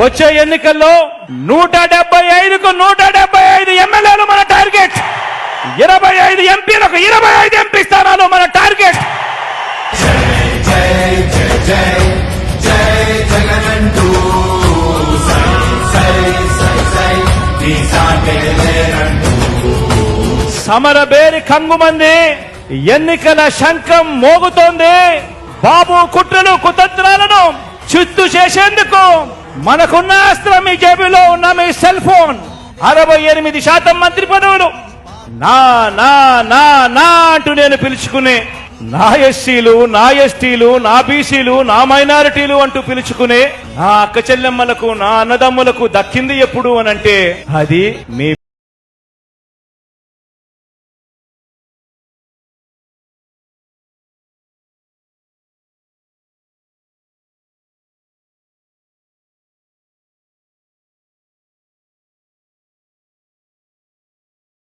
వచ్చే ఎన్నికల్లో నూట డెబ్బై ఐదుకు నూట డెబ్బై ఐదు ఎమ్మెల్యేలు మన టార్గెట్. ఇరవై ఐదు ఎంపీలకు ఇరవై ఐదు ఎంపీ స్థానాలు మన టార్గెట్. సమరబేరి కంగుమంది ఎన్నికల శంఖం మోగుతోంది. బాబు కుట్రలు కుతంత్రాలను చిత్తు చేసేందుకు మనకున్న అస్త్రం మీ జేబులో ఉన్న మీ సెల్ ఫోన్. అరవై ఎనిమిది శాతం మంత్రి పదవులు. నా నా నా నా అంటూ నేను పిలుచుకునే నా ఎస్సీలు నా ఎస్టీలు నా బీసీలు నా మైనారిటీలు అంటూ పిలుచుకునే నా అక్క చెల్లెమ్మలకు నా అన్నదమ్ములకు దక్కింది ఎప్పుడు అనంటే అది మీ